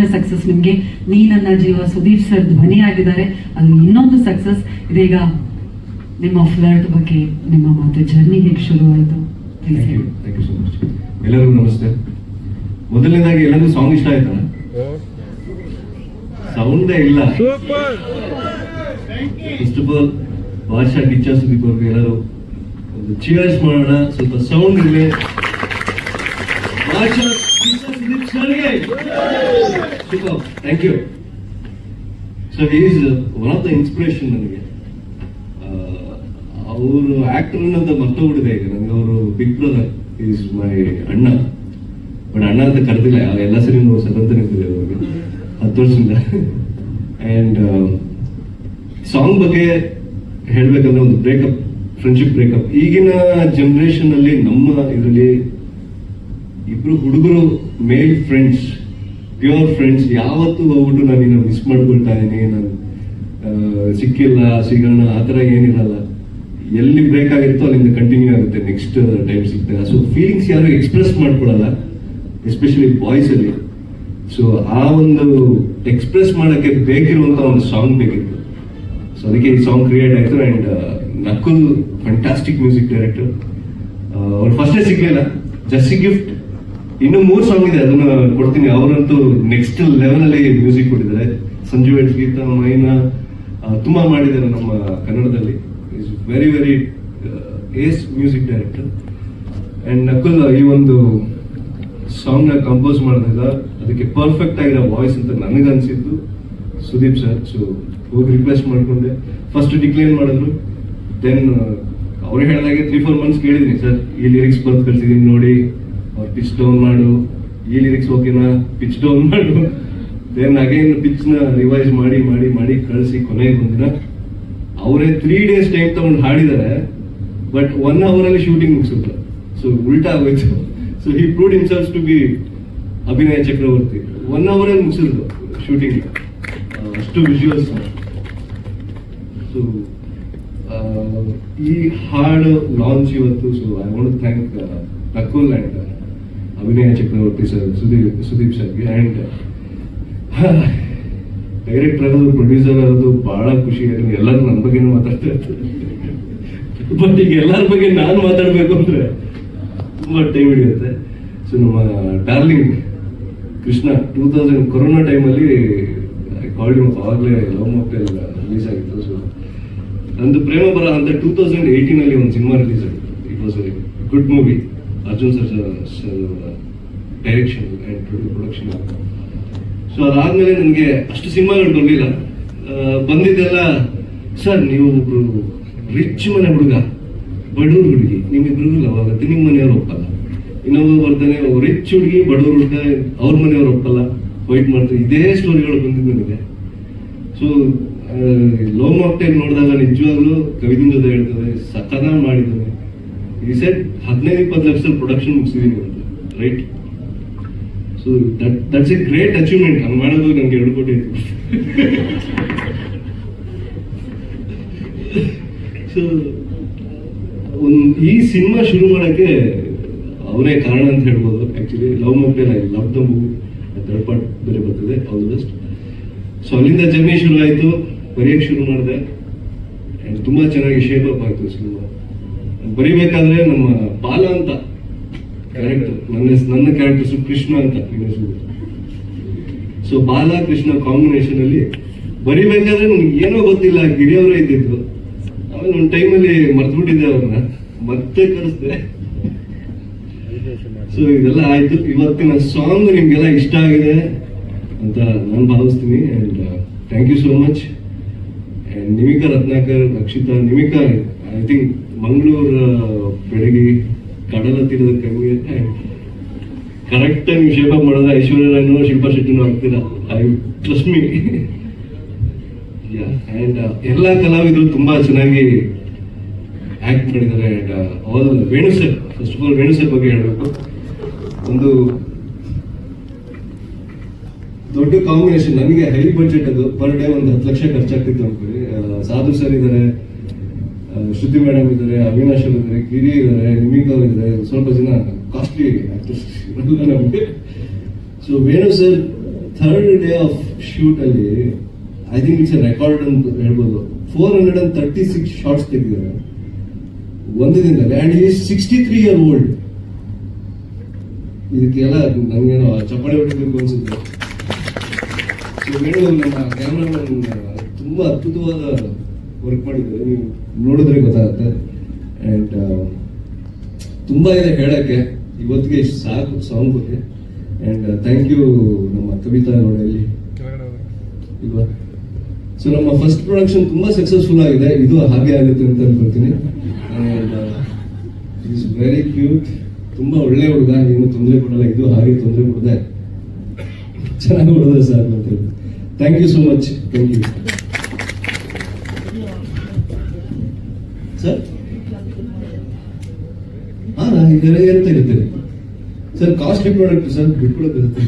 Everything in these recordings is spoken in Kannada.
ತುಂಬಾನೇ ಸಕ್ಸಸ್ ನಿಮ್ಗೆ. ನೀ ನನ್ನ ಜೀವ ಸುದೀಪ್ ಸರ್ ಧ್ವನಿ ಆಗಿದ್ದಾರೆ ಅದು ಇನ್ನೊಂದು ಸಕ್ಸಸ್ ಇದೀಗ ನಿಮ್ಮ ಫ್ಲರ್ಟ್ ಬಗ್ಗೆ ನಿಮ್ಮ ಮಾತು ಜರ್ನಿ ಹೇಗೆ ಶುರು ಆಯ್ತು? Please ಥ್ಯಾಂಕ್ ಯು ಹೇಳಿ. ಥ್ಯಾಂಕ್ ಯು ಸೊ ಮಚ್ ಎಲ್ಲರಿಗೂ ನಮಸ್ತೆ. ಮೊದಲನೇದಾಗಿ ಎಲ್ಲರಿಗೂ ಸಾಂಗ್ ಇಷ್ಟ ಆಯ್ತಾ? ಸೌಂಡೇ ಇಲ್ಲ. ಫಸ್ಟ್ ಆಫ್ ಆಲ್ ಭಾಷಾ ಕಿಚ್ಚ ಸುದೀಪ್ ಅವ್ರಿಗೆ ಎಲ್ಲರೂ ಒಂದು ಚಿಯರ್ಸ್ ಮಾಡೋಣ. ಸ್ವಲ್ಪ ಸೌಂಡ್ ಇರಲಿ. Bhasha thank you so is one of the inspiration ನನಗೆ. ಅವರು ಆಕ್ಟರ್ ಅನ್ನೋದು ಮರ್ತೋಗ್ಬಿಟ್ಟಿದೆ ಈಗ. ನನಗೆ ಅವರು ಬಿಗ್ ಬ್ರದರ್ ಈಸ್ ಮೈ ಅಣ್ಣ. ಬಟ್ ಅಣ್ಣ ಅಂತ ಕರೆದಿಲ್ಲ. ಎಲ್ಲ ಸರಿ ನಾವು ಸದಂತ ನಿಂತಿದೆ ಅವ್ರಿಗೆ. ಹತ್ತು ವರ್ಷದಿಂದ. ಆ್ಯಂಡ್ ಸಾಂಗ್ ಬಗ್ಗೆ ಹೇಳ್ಬೇಕಂದ್ರೆ ಒಂದು ಬ್ರೇಕಪ್ ಫ್ರೆಂಡ್ಶಿಪ್ ಬ್ರೇಕಪ್ ಈಗಿನ ಜನರೇಷನ್ ಅಲ್ಲಿ ನಮ್ಮ ಇದರಲ್ಲಿ ಇಬ್ರು ಹುಡುಗರು ಮೇಲ್ ಫ್ರೆಂಡ್ಸ್ ಪ್ಯೂರ್ ಫ್ರೆಂಡ್ಸ್ ಯಾವತ್ತೂ ಹೋಗ್ಬಿಟ್ಟು ನಾನು ನಿನ್ನ ಮಿಸ್ ಮಾಡ್ಕೊಳ್ತಾ ಇದ್ದೀನಿ. ನಾನು ಸಿಕ್ಕಿಲ್ಲ, ಸಿಗೋಣ, ಆ ಥರ ಏನಿರಲ್ಲ. ಎಲ್ಲಿ ಬ್ರೇಕ್ ಆಗಿರುತ್ತೋ ಅಲ್ಲಿಂದ ಕಂಟಿನ್ಯೂ ಆಗುತ್ತೆ ನೆಕ್ಸ್ಟ್ ಟೈಮ್ ಸಿಗ್ತಾರೆ ಸೊ ಫೀಲಿಂಗ್ಸ್ ಯಾರು ಎಕ್ಸ್ಪ್ರೆಸ್ ಮಾಡ್ಕೊಳಲ್ಲ ಎಸ್ಪೆಷಲಿ ಬಾಯ್ಸ್ ಅಲ್ಲಿ. ಸೊ ಆ ಒಂದು ಎಕ್ಸ್ಪ್ರೆಸ್ ಮಾಡೋಕ್ಕೆ ಬೇಕಿರುವಂಥ ಒಂದು ಸಾಂಗ್ ಬೇಕಿತ್ತು. ಸೊ ಅದಕ್ಕೆ ಈ ಸಾಂಗ್ ಕ್ರಿಯೇಟ್ ಆಯಿತು and Nakul fantastic music director ಅವ್ರು ಫಸ್ಟೇ ಸಿಗ್ಲಿಲ್ಲ. ಜಸ್ಟ್ ಗಿಫ್ಟ್ ಇನ್ನು ಮೂರು ಸಾಂಗ್ ಇದೆ, ಅದನ್ನ ಕೊಡ್ತೀನಿ. ಅವರಂತೂ ನೆಕ್ಸ್ಟ್ ಲೆವೆಲ್ ಅಲ್ಲಿ ಮ್ಯೂಸಿಕ್ ಕೊಟ್ಟಿದ್ದಾರೆ. ಸಂಜು ವೆಟ್ ಗೀತಾ, ಮೈನಾ ತುಂಬಾ ಮಾಡಿದ್ದಾರೆ ನಮ್ಮ ಕನ್ನಡದಲ್ಲಿ. Is very very ace music director and Nakul ಈ ಒಂದು ಸಾಂಗ್ನ ಕಂಪೋಸ್ ಮಾಡಿದಾಗ ಅದಕ್ಕೆ ಪರ್ಫೆಕ್ಟ್ ಆಗಿರೋ ವಾಯ್ಸ್ ಅಂತ ನನಗನ್ಸಿದ್ದು ಸುದೀಪ್ ಸರ್ ಸೊ ಹೋಗಿ ರಿಕ್ವೆಸ್ಟ್ ಮಾಡ್ಕೊಂಡೆ. ಫಸ್ಟ್ ಡಿಕ್ಲೈನ್ ಮಾಡಿದ್ರು. ದೆನ್ ಅವ್ರು ಹೇಳಿದಾಗೆ ತ್ರೀ ಫೋರ್ ಮಂತ್ಸ್ ಕೇಳಿದೀನಿ ಸರ್ ಈ ಲಿರಿಕ್ಸ್ ಬರ್ದು ಕಳ್ಸಿದೀನಿ ನೋಡಿ. ಪಿಚ್ ಡೌನ್ ಮಾಡು. ಈ ಲಿರಿಕ್ಸ್ ಓಕೆನಾ ಪಿಚ್ ಡೌನ್ ಮಾಡು. ದೆನ್ ಅಗೈನ್ ಪಿಚ್ನ ರಿವೈಸ್ ಮಾಡಿ ಮಾಡಿ ಮಾಡಿ ಕಳಿಸಿ ಕೊನೆಗೆ ಒಂದಿನ. ಅವರೇ ತ್ರೀ ಡೇಸ್ ಟೈಮ್ ತಗೊಂಡು ಹಾಡಿದ್ದಾರೆ ಬಟ್ ಒನ್ ಅವರ್ ಅಲ್ಲಿ ಶೂಟಿಂಗ್ ಮುಗಿಸಿದ್ರು ಸೊ ಉಲ್ಟಾ ಆಗೋಯ್ತು. So he proved himself to be Abhinaya Chakravarthy. One hour ಅಲ್ಲಿ ಮುಗಿಸಿದ್ರು ಶೂಟಿಂಗ್ ಅಷ್ಟು ವಿಜುವಲ್ಸ್ ಸೊ ಈ ಹಾಡು ಲಾಂಚ್ ಇವತ್ತು so I want thank Nakul Abhinaya Chakravarthy sir Sudeep Sudeep ಸರ್ಗೆ. ಅಂಡ್ ಡೈರೆಕ್ಟರ್ ಆಗೋದು ಪ್ರೊಡ್ಯೂಸರ್ ಆಗೋದು ಬಹಳ ಖುಷಿ. ಆಗಿದೆ ಎಲ್ಲರೂ ನನ್ನ ಬಗ್ಗೆನೂ ಮಾತಾಡ್ತಾ ಇರ್ತಾರೆ ಬಟ್ ಈಗ ಎಲ್ಲರ ಬಗ್ಗೆ ನಾನು ಮಾತಾಡಬೇಕು ಅಂದರೆ ತುಂಬ ಟೈಮ್ ಹಿಡಿಯುತ್ತೆ. ಸೊ ನಮ್ಮ darling Krishna, two thousand corona ಟೈಮಲ್ಲಿ ಕಾಲ್ಡ್ ಆಗಲೇ ಲವ್ ಮೊಬೈಲ್ ರಿಲೀಸ್ ಆಗಿತ್ತು. ಸೊ ನಂದು ಪ್ರೇಮ ಬರ ಅಂತ ಟೂ ತೌಸಂಡ್ ಏಯ್ಟೀನಲ್ಲಿ ಒಂದು ಸಿನಿಮಾ ರಿಲೀಸ್ ಆಗಿತ್ತು. It was very good movie Arjun sir sir direction and production so ಅದಾದಮೇಲೆ ನನಗೆ ಅಷ್ಟು ಸಿನಿಮಾಗಳು ಬರಲಿಲ್ಲ. ಬಂದಿದ್ದೆಲ್ಲ, ಸರ್, ನೀವು ಒಬ್ಬರು ರಿಚ್ ಮನೆ ಹುಡುಗ ಬಡವ್ರ ಹುಡುಗಿ ನಿಮ್ಮಿಬ್ರಿಗೂ ಲವ್ ಆಗುತ್ತೆ ನಿಮ್ಮ ಮನೆಯವ್ರು ಒಪ್ಪಲ್ಲ. ಇನ್ನೊಬ್ಬ ಬರ್ತಾನೆ ರಿಚ್ ಹುಡುಗಿ ಬಡವ್ರ ಹುಡುಗ, ಅವ್ರ ಮನೆಯವ್ರು ಒಪ್ಪಲ್ಲ. ವೈಟ್ ಮಾಡ್ತಾರೆ ಇದೇ ಸ್ಟೋರಿಗಳು ಬಂದಿದ್ದು ನನಗೆ. ಸೊ ಲೋ ಮಾಕ್ಟೈಲ್ ನೋಡಿದಾಗ ನಿಜವಾಗ್ಲೂ ಕವಿದಿನ ಜೊತೆ ಹೇಳ್ತದೆ ಸತನ ಮಾಡಿದ್ದಾನೆ. ಈ ಸೆಟ್ ಹದಿನೈದು, ಇಪ್ಪತ್ತು ಲಕ್ಷದಲ್ಲಿ ಪ್ರೊಡಕ್ಷನ್ ಮುಗಿಸಿದೀನಿ ಅಂತ. Right so that that's a great achievement ಹಂಗೆ ಮಾಡೋದು ನನಗೆ ಎರಡು ಕೋಟಿ ಸೊ ಒಂದು, ಈ ಸಿನಿಮಾ ಶುರು ಮಾಡೋಕ್ಕೆ ಅವರೇ ಕಾರಣ ಅಂತ ಹೇಳ್ಬೋದು. Actually love mobile I love the movie third part ಬೇರೆ ಬರ್ತದೆ. ಆಲ್ ಬೆಸ್ಟ್ ಸೊ ಅಲ್ಲಿಂದ ಜರ್ನಿ ಶುರು ಆಯಿತು ಬರೆಯೋಕ್ಕೆ ಶುರು ಮಾಡಿದೆ. ಆ್ಯಂಡ್ ತುಂಬ ಚೆನ್ನಾಗಿ ಶೇಪ್ ಅಪ್ ಆಯಿತು ಸಿನಿಮಾ. ಬರಿಬೇಕಾದ್ರೆ ನಮ್ಮ ಬಾಲ ಅಂತ. ಕ್ಯಾರೆಕ್ಟರ್ ನನ್ನ ನನ್ನ ಕ್ಯಾರೆಕ್ಟರ್ ಕೃಷ್ಣ ಅಂತ ಸೊ ಬಾಲ, ಕೃಷ್ಣ ಕಾಂಬಿನೇಷನ್ ಅಲ್ಲಿ ಬರಿಬೇಕಾದ್ರೆ ನನ್ಗೆ ಏನೋ ಗೊತ್ತಿಲ್ಲ ಗಿರಿಯವರೇ ಇದ್ದಿದ್ದು. ಆಮೇಲೆ ಒಂದು ಟೈಮಲ್ಲಿ ಮರ್ತ್ಬಿಟ್ಟಿದ್ದೆ ಅವ್ರನ್ನ. ಮತ್ತೆ ಕರೆಸ್ದೆ. ಸೊ ಇದೆಲ್ಲ ಆಯ್ತು. ಇವತ್ತಿನ ಸಾಂಗ್ ನಿಮ್ಗೆಲ್ಲ ಇಷ್ಟ ಆಗಿದೆ ಅಂತ ನಾನು ಭಾವಿಸ್ತೀನಿ and thank you so much and Nimika Ratnakar, Rakshita, Nimika. I think Mangaluru ಬೆಳಗ್ಗೆ ಕಡಲ ತೀರದ ಕಮ್ಮಿ ಕರೆಕ್ಟ್ ಟೈಮ್ ಶೇಪ್ ಅಪ್ ಮಾಡಿದ್ರೆ ಐಶ್ವರ್ಯ ರಾಯ್ನು ಶಿಲ್ಪಾ ಶೆಟ್ಟಿನೂ ಆಗ್ತೀರಾ. ಐ ಟ್ರಸ್ಟ್ ಮೀ ಆ್ಯಂಡ್ ಎಲ್ಲ ಕಲಾವಿದರು ತುಂಬಾ ಚೆನ್ನಾಗಿ ಆಕ್ಟ್ ಮಾಡಿದ್ದಾರೆ and all Venu sir first of all Venu sir ಬಗ್ಗೆ ಹೇಳಬೇಕು. ಒಂದು ದೊಡ್ಡ ಕಾಂಬಿನೇಷನ್ ನನಗೆ ಹೈ ಬಜೆಟ್ ಅದು ಪರ್ ಡೇ ಒಂದು ಹತ್ತು ಲಕ್ಷ ಖರ್ಚಾಗ್ತಿತ್ತು ಅನ್ಕೊಳ್ಳಿ. ಆ, ಸಾಧು ಸರ್ ಇದ್ದಾರೆ ಶ್ರುತಿ ಮೇಡಮ್ ಇದ್ದಾರೆ, ಅವಿನಾಶ್ ಇದ್ದಾರೆ ಗಿರಿ ಇದ್ದಾರೆ ಅವ್ರು ಇದ್ದಾರೆ, ಸ್ವಲ್ಪ ಜನ ಕಾಸ್ಟ್ಲಿ ಆಕ್ಟರ್ಸ್ ನಮಗೆ. So Venu sir third day of shoot ಅಲ್ಲಿ ಐ ಥಿಂಕ್ ಇಟ್ಸ್ ರೆಕಾರ್ಡ್ ಅಂತ ಹೇಳ್ಬೋದು. Four hundred and thirty six shots ತೆಗೆದಿದ್ದಾರೆ. ಒಂದು ದಿನದಲ್ಲಿ and is sixty three year old ಇದಕ್ಕೆಲ್ಲ ನಂಗೇನೋ ಚಪ್ಪಾಳೆ ಹೊಡಿಬೇಕು ಅನಿಸುತ್ತೆ. ಸೊ ವೇಣು ನಮ್ಮ ಕ್ಯಾಮ್ರಾಮನ್ ತುಂಬ ಅದ್ಭುತವಾದ ವರ್ಕ್ ಮಾಡಿದ್ರೆ ನೀವು ನೋಡಿದ್ರೆ ಗೊತ್ತಾಗುತ್ತೆ. ಅಂಡ್ ತುಂಬ ಇದೆ ಹೇಳೋಕ್ಕೆ. ಇವತ್ತಿಗೆ ಸಾಕು ಸಾಂಗ್ ಬಗ್ಗೆ. ಅಂಡ್ ಥ್ಯಾಂಕ್ ಯು ನಮ್ಮ ಕವಿತಾ ನೋಡಲ್ಲಿ ಸೊ ನಮ್ಮ ಫಸ್ಟ್ ಪ್ರೊಡಕ್ಷನ್ ತುಂಬ ಸಕ್ಸಸ್ಫುಲ್ ಆಗಿದೆ. ಇದು ಹಾಗೆ ಆಗುತ್ತೆ ಅಂತ ಅನ್ಕೊಳ್ತೀನಿ. ಇಸ್ ವೆರಿ ಕ್ಯೂಟ್ ತುಂಬ ಒಳ್ಳೆ ಹುಡುಗ. ಏನು ತೊಂದರೆ ಕೊಡಲ್ಲ. ಇದು ಹಾಗೆ ತೊಂದರೆ ಕೊಡದೆ. ಚೆನ್ನಾಗಿ ಹೊಡೆದ ಸರ್ ಅಂತ ಹೇಳಿ thank you so much thank you sir? ಹಾ ನಾನು ಇದೆಲ್ಲ ಇರುತ್ತೆ ಇರುತ್ತೆ ಸರ್ ಕಾಸ್ಟ್ಲಿ ಪ್ರಾಡಕ್ಟ್ ಸರ್ ಬಿಟ್ಕೊಳಕ್ಕೆ ಇರುತ್ತೆ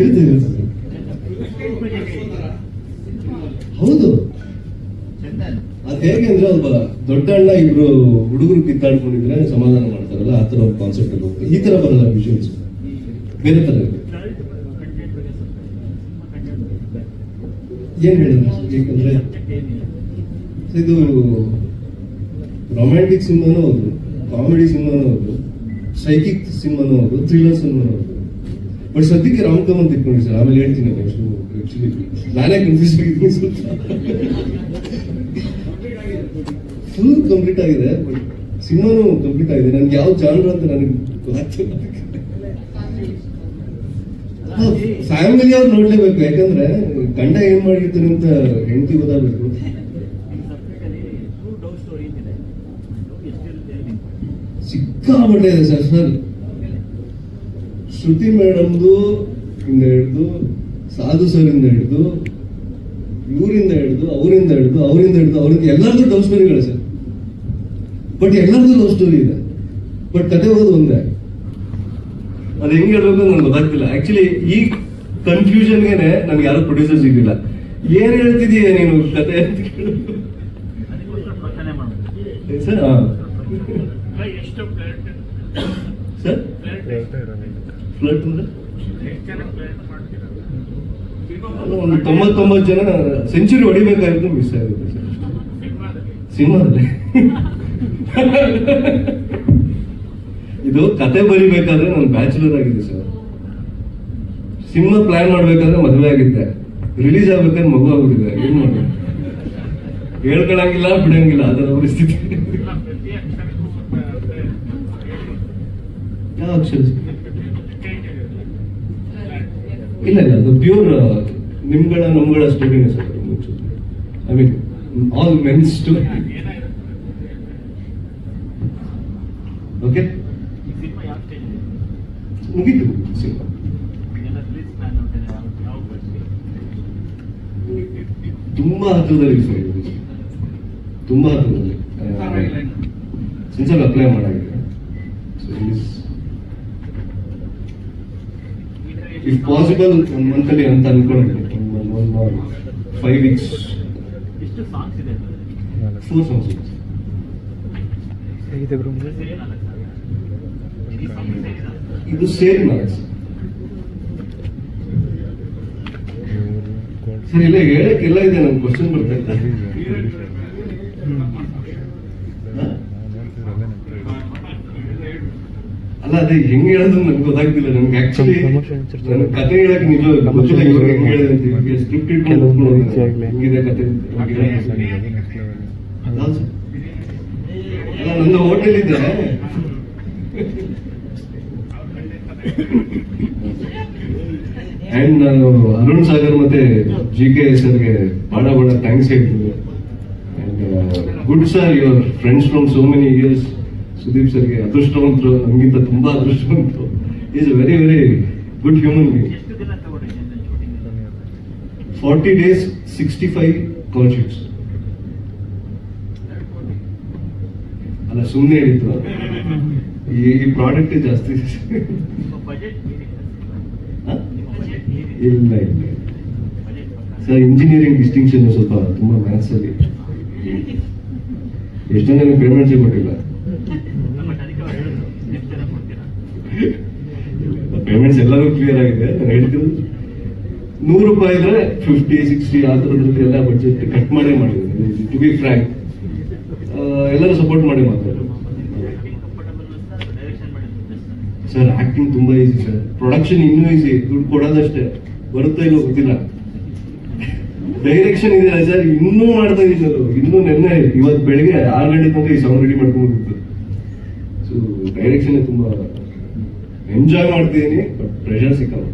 ಇರುತ್ತೆ, ಸರ್. ಹೌದು. ಅದ್ ಹೇಗೆ ಅಂದ್ರೆ ಒಬ್ಬ ದೊಡ್ಡ ಅಣ್ಣ ಇಬ್ರು ಹುಡುಗರು ಕಿತ್ತಾಡ್ಕೊಂಡಿದ್ರೆ ಸಮಾಧಾನ ಮಾಡ್ತಾರಲ್ಲ, ಆ ತರ ಒಂದು ಕಾನ್ಸೆಪ್ಟ್ ಈ ತರ ಬರಲ್ಲ ವಿಜುವಲ್ಸ್ ಬೇರೆ ತರ ಇರುತ್ತೆ. ಏನ್ ಹೇಳಿದ್ರು ಯಾಕಂದ್ರೆ ಇದು ರೊಮ್ಯಾಂಟಿಕ್ ಸಿನಿಮಾನೂ ಹೌದು ಕಾಮಿಡಿ ಸಿನಿಮಾನೂ ಹೌದು ಸೈಕಿಕ್ ಸಿನಿಮಾನೂ ಹೌದು ಥ್ರಿಲ್ಲರ್ ಸಿನಿಮಾನೂ ಹೌದು. ಬಟ್ ಸದ್ಯಕ್ಕೆ ರಾಮ್ ಕಮಲ್ ತಿಳ್ಕೊಂಡಿ ಸರ್. ಆಮೇಲೆ ಹೇಳ್ತೀನಿ ಆಕ್ಚುಲಿ ನಾನೇ ಕನ್ಫ್ಯೂಸ್ ಆಗಿದ್ದೀನಿ ಸ್ವಲ್ಪ ಫುಲ್ ಕಂಪ್ಲೀಟ್ ಆಗಿದೆ ಬಟ್ ಸಿನಿಮಾನು ಕಂಪ್ಲೀಟ್ ಆಗಿದೆ. ನನ್ಗೆ ಯಾವ ಜಾನ್ರ ಅಂತ ನನಗೆ ಗೊತ್ತಾಗ್ತಿಲ್ಲ. ಫ್ಯಾಮಿಲಿ ಅವ್ರು ನೋಡ್ಲೇಬೇಕು, ಯಾಕಂದ್ರೆ ಗಂಡ ಏನ್ ಮಾಡಿರ್ತಾರೆ ಅಂತ ಹೆಂಡತಿ ಗೊತ್ತಾಗಬೇಕು. ಸಿಕ್ಕಾಪಟ್ಟೆ ಇದೆ ಸರ್ ಸರ್. ಶ್ರುತಿ ಮೇಡಮ್ದು ಇಂದ ಹಿಡಿದು, ಸಾಧು ಸರ್ ಇಂದ ಹಿಡಿದು, ಇವರಿಂದ ಹಿಡಿದು, ಅವರಿಂದ ಹಿಡಿದು ಅವರಿಂದ ಹಿಡಿದು ಅವರಿಂದ ಎಲ್ಲರದ್ದು ಲವ್ ಸ್ಟೋರಿಗಳು ಸರ್. ಬಟ್ ಎಲ್ಲರದ್ದು ಲವ್ ಸ್ಟೋರಿ ಇದೆ. ಬಟ್ ಕತೆ ಓದು ಒಂದೇ. ಅದು ಹೆಂಗ್ ಹೇಳೋದು ನನ್ಗೆ ಗೊತ್ತಾಗ್ತಿಲ್ಲ. ಆಕ್ಚುಲಿ ಈ ಕನ್ಫ್ಯೂಷನ್ಗೆನೆ ನನ್ಗೆ ಯಾರು ಪ್ರೊಡ್ಯೂಸರ್ ಸಿಗ್ಲಿಲ್ಲ. ಏನ್ ಹೇಳ್ತಿದೀಯ ನೀನು ಕತೆ. ಸರ್ ಅಂದ್ರೆ? ಒಂದು ತೊಂಬತ್ತೊಂಬತ್ತು ಜನ ಸೆಂಚುರಿ ಹೊಡಿಬೇಕಾಗಿತ್ತು ಮಿಸ್ ಆಗುತ್ತೆ ಸರ್ ಸಿನಿಮಾದಲ್ಲಿ. ಇದು ಕತೆ ಬರಿಬೇಕಾದ್ರೆ ನಾನು ಬ್ಯಾಚುಲರ್ ಆಗಿದ್ದೆ ಸರ್. ಸಿನಿಮಾ ಪ್ಲಾನ್ ಮಾಡ್ಬೇಕಾದ್ರೆ ಮದುವೆ ಆಗಿದ್ದೆ. ರಿಲೀಸ್ ಆಗ್ಬೇಕಾದ್ರೆ ಮಗು ಆಗ್ಬಿಟ್ಟಿದೆ. ಏನ್ ಮಾಡಿ ಹೇಳ್ಕೊಳಂಗಿಲ್ಲ, ಬಿಡಂಗಿಲ್ಲ ಅದರ ಪರಿಸ್ಥಿತಿ. ಯಾವ? ಇಲ್ಲ ಇಲ್ಲ, ಅದು ಪ್ಯೂರ್ ನಿಮ್ಗಳ, ನಮ್ಗಳ ಸ್ಟೋರಿನೇ sir I mean all mens story ಮುಗೀತು. ಸಿನಿಮಾ ತುಂಬಾ ಹತ್ರದಲ್ಲಿ ಸರ್. ತುಂಬಾ ಹತ್ರದಲ್ಲಿ. ಸಿನ್ಸಲ್ ಅಪ್ಲೈ ಮಾಡಾಗಿದೆ. ಇಫ್ ಪಾಸಿಬಲ್ ಒನ್ ಮಂತಲ್ಲಿ ಅಂತ ಅನ್ಕೊಂಡಿದ್ದೀನಿ. ಫೈವ್ ವೀಕ್ಸ್ ಎಷ್ಟು ಸಾಂಗ್ಸ್ ಇದೆ ಇದು ಸೇರಿ ನಾಲ್ಕು ಸರ್ ಇಲ್ಲ ಹೇಳಕ್ಕೆಲ್ಲ ಎಲ್ಲ ಇದೆ ನನ್ ಕ್ವಶನ್ ಬರ್ತಾ ಇದ್ದ ಅಲ್ಲ ಅದೇ ಹೆಂಗ್ ಹೇಳೋದು ನನ್ಗೆ ಗೊತ್ತಾಗ್ತಿಲ್ಲ ನನ್ಗೆ ಆಕ್ಚುಲಿ ನನ್ ಕತೆ ಹೇಳಕ್ ನಿಜ ಗೊತ್ತಿಲ್ಲ ಇವಾಗ ಹೆಂಗ್ ಹೇಳಿದೆ ಅಂತ ಸ್ಕ್ರಿಪ್ಟ್ ಇಟ್ಕೊಂಡು ಕೆಲವೊಂದು ಹೆಂಗಿದೆ ಕತೆ. ಅಲ್ಲ ನಂದು ಹೋಟೆಲ್ ಇದೆ ಅಂಡ್ ನಾನು ಅರುಣ್ ಸಾಗರ್ ಮತ್ತೆ ಜಿ ಕೆ ಸರ್ಗೆ ಬಹಳ ಬಹಳ ಥ್ಯಾಂಕ್ಸ್ ಹೇಳ್ತೀನಿ and good sir your friends from so many years Sudeep ಸರ್ಗೆ ಅದೃಷ್ಟವಂತರು, ನಮಗಿಂತ ತುಂಬಾ ಅದೃಷ್ಟವಂತರು. Is a very very good human being forty days sixty five call ಅಲ್ಲ ಸುಮ್ಮನೆ ಹೇಳಿದ್ದು ಈ ಪ್ರಾಡಕ್ಟ್ ಜಾಸ್ತಿ. ಇಲ್ಲ ಇಲ್ಲ ಸರ್ ಇಂಜಿನಿಯರಿಂಗ್ ಡಿಸ್ಟಿಂಕ್ಷನ್ ಸ್ವಲ್ಪ ತುಂಬಾ ಮ್ಯಾಥ್ಸ್ ಅಲ್ಲಿ. ಎಷ್ಟು ಜನ ಪೇಮೆಂಟ್ಸ್ ಕೊಟ್ಟಿಲ್ಲ ಪೇಮೆಂಟ್ಸ್ ಎಲ್ಲರೂ ಕ್ಲಿಯರ್ ಆಗಿದೆ ನಾನು ಹೇಳ್ತಿರೋದು ನೂರು ರೂಪಾಯಿ ಇದ್ರೆ ಫಿಫ್ಟಿ ಸಿಕ್ಸ್ಟಿ ಆ ಥರದ್ರಲ್ಲಿ ಎಲ್ಲ ಬಜೆಟ್ ಕಟ್ ಮಾಡೇ ಮಾಡಿದ್ದೀನಿ ಟು ಬಿ ಫ್ರ್ಯಾಂಕ್ ಎಲ್ಲರೂ ಸಪೋರ್ಟ್ ಮಾಡಿ ಮಾತಾಡೋದು ಸರ್ ಆಕ್ಟಿಂಗ್ ತುಂಬಾ ಈಸಿ ಸರ್ ಪ್ರೊಡಕ್ಷನ್ ಇನ್ನೂ ಈಸಿ ದುಡ್ಡು ಕೊಡೋದಷ್ಟೇ. ಬರುತ್ತಾ ಇಲ್ಲೋ ಗೊತ್ತಿಲ್ಲ. ಡೈರೆಕ್ಷನ್ ಇದೆ ಸರ್ ಇನ್ನೂ ಮಾಡ್ತಾ ಸರ್ ಇನ್ನೂ ನೆನ್ನೆ, ಇವತ್ತು ಬೆಳಿಗ್ಗೆ ಆರು ಗಂಟೆ ತನಕ ಈ ಸಾಂಗ್ ರೆಡಿ ಮಾಡ್ಕೊಂಡು ಸೊ ಡೈರೆಕ್ಷನ್ ತುಂಬಾ ಎಂಜಾಯ್ ಮಾಡ್ತಿದ್ದೀನಿ ಬಟ್ ಪ್ರೆಷರ್ ಸಿಕ್ಕಲ್ಲ